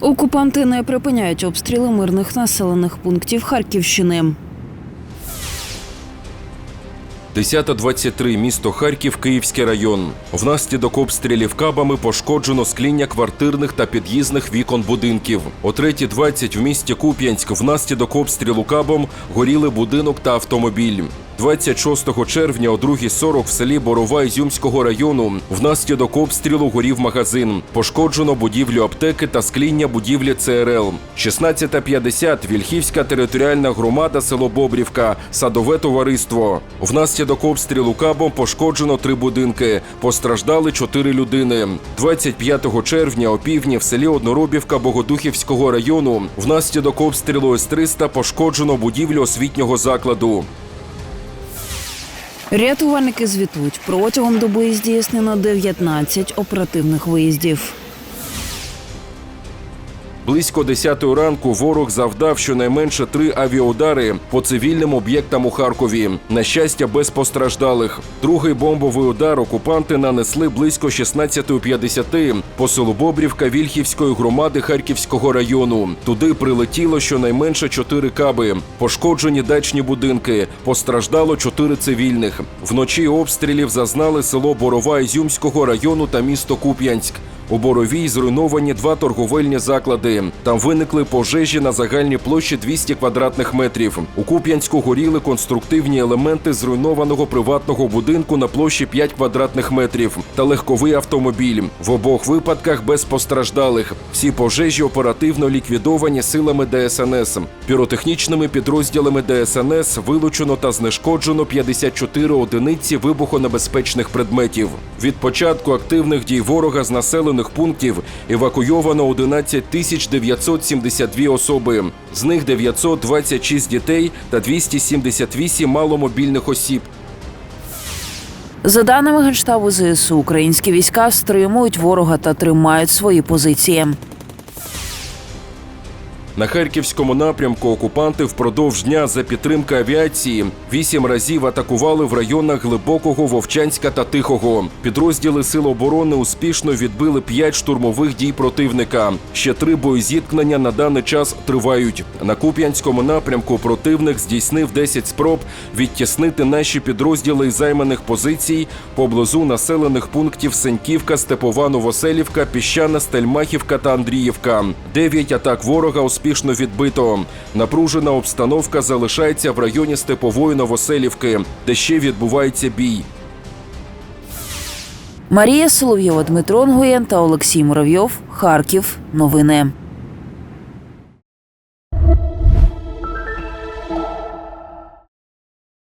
Окупанти не припиняють обстріли мирних населених пунктів Харківщини. 10.23. Місто Харків, Київський район. Внаслідок обстрілів кабами пошкоджено скління квартирних та під'їзних вікон будинків. О 3.20 в місті Куп'янськ внаслідок обстрілу кабом горіли будинок та автомобіль. 26 червня о 2.40 в селі Борова Ізюмського району внаслідок обстрілу горів магазин. Пошкоджено будівлю аптеки та скління будівлі ЦРЛ. 16.50 Вільхівська територіальна громада село Бобрівка, садове товариство. Внаслідок обстрілу кабом пошкоджено три будинки. Постраждали чотири людини. 25 червня о півдні в селі Одноробівка Богодухівського району внаслідок обстрілу С-300 пошкоджено будівлю освітнього закладу. Рятувальники звітують, протягом доби здійснено 19 оперативних виїздів. Близько 10 ранку ворог завдав щонайменше три авіаудари по цивільним об'єктам у Харкові. На щастя, без постраждалих. Другий бомбовий удар окупанти нанесли близько 16.50 по селу Бобрівка Вільхівської громади Харківського району. Туди прилетіло щонайменше чотири каби. Пошкоджені дачні будинки. Постраждало чотири цивільних. Вночі обстрілів зазнали село Борова Ізюмського району та місто Куп'янськ. У Боровій зруйновані два торговельні заклади. Там виникли пожежі на загальній площі 200 квадратних метрів. У Куп'янську горіли конструктивні елементи зруйнованого приватного будинку на площі 5 квадратних метрів та легковий автомобіль. В обох випадках без постраждалих. Всі пожежі оперативно ліквідовані силами ДСНС. Піротехнічними підрозділами ДСНС вилучено та знешкоджено 54 одиниці вибухонебезпечних предметів. Від початку активних дій ворога з населених пунктів евакуйовано 11 тисяч 972 особи. З них 926 дітей та 278 маломобільних осіб. За даними Генштабу ЗСУ, українські війська стримують ворога та тримають свої позиції. На харківському напрямку окупанти впродовж дня за підтримки авіації вісім разів атакували в районах Глибокого, Вовчанська та Тихого. Підрозділи Сил оборони успішно відбили п'ять штурмових дій противника. Ще три боєзіткнення на даний час тривають. На Куп'янському напрямку противник здійснив 10 спроб відтіснити наші підрозділи із займаних позицій поблизу населених пунктів Сеньківка, Степова, Новоселівка, Піщана, Стельмахівка та Андріївка. Дев'ять атак ворога успішно відбито. Напружена обстановка залишається в районі Степової Новоселівки, де ще відбувається бій. Марія Соловйова, Дмитро Нгуєн та Олексій Муравйов. Харків. Новини.